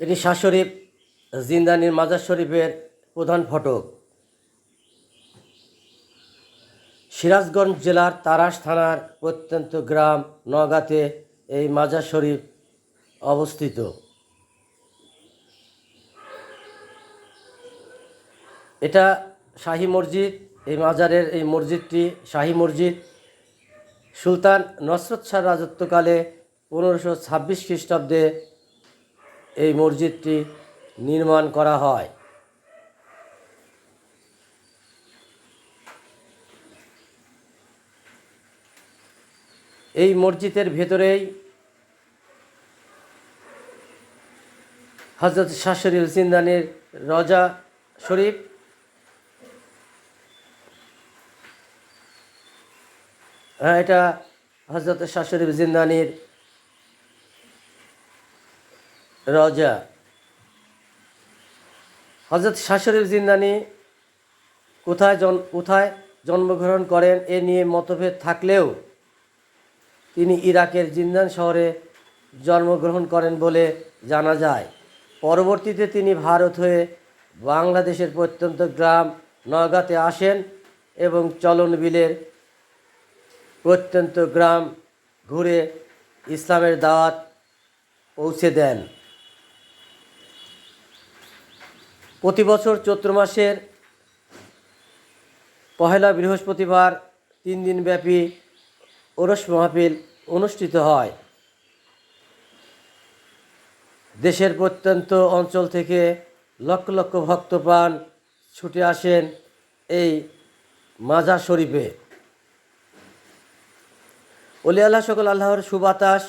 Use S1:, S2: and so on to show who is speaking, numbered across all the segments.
S1: এটি শাহ শরীফ জিন্দানির মাজার শরীফের প্রধান ফটক। সিরাজগঞ্জ জেলার তারাস থানার প্রত্যন্ত গ্রাম নগাতে এই মাজার শরীফ অবস্থিত। এটা শাহী মসজিদ। এই মাজারের এই মসজিদটি শাহী মসজিদ। সুলতান নসরত শাহ রাজত্বকালে পনেরোশো ছাব্বিশ খ্রিস্টাব্দে এই মসজিদটি নির্মাণ করা হয়। এই মসজিদের ভেতরেই হজরত শাহ শরীফ জিন্দানির রজা শরীফ হ্যাঁ এটা হজরত শাহ শরীফ জিন্দানির রজা। হজরত শরীফ জিন্দানি কোথায় জন কোথায় জন্মগ্রহণ করেন এ নিয়ে মতভেদ থাকলেও তিনি ইরাকের জিন্দান শহরে জন্মগ্রহণ করেন বলে জানা যায়। পরবর্তীতে তিনি ভারত হয়ে বাংলাদেশের প্রত্যন্ত গ্রাম নগাতে আসেন এবং চলন বিলের প্রত্যন্ত গ্রাম ঘুরে ইসলামের দাওয়াত পৌঁছে দেন। প্রতি বছর চৈত্র মাসের পহেলা বৃহস্পতিবার তিন দিনব্যাপী ওরস মাহফিল অনুষ্ঠিত হয়। দেশের প্রত্যন্ত অঞ্চল থেকে লক্ষ লক্ষ ভক্তপ্রাণ ছুটে আসেন এই মাজার শরীফে। অলি আল্লাহ সকল আল্লাহর সুবাতাস,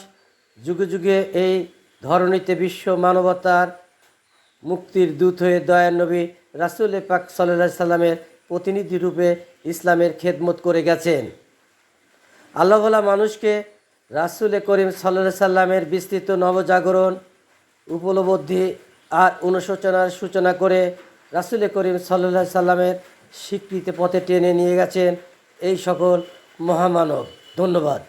S1: যুগে যুগে এই ধরনীতে বিশ্ব মানবতার মুক্তির দূত হয়ে দয়ার নবী রাসুল পাক সাল্লাহ সাল্লামের প্রতিনিধি রূপে ইসলামের খেদমত করে গেছেন। আল্লাহওয়ালা মানুষকে রাসুল করিম সাল্লা সাল্লামের বিস্তৃত নবজাগরণ, উপলব্ধি আর অনুশোচনার সূচনা করে রাসুল করিম সাল্লা সাল্লামের স্বীকৃতি পথে টেনে নিয়ে গেছেন এই সকল মহামানব। ধন্যবাদ।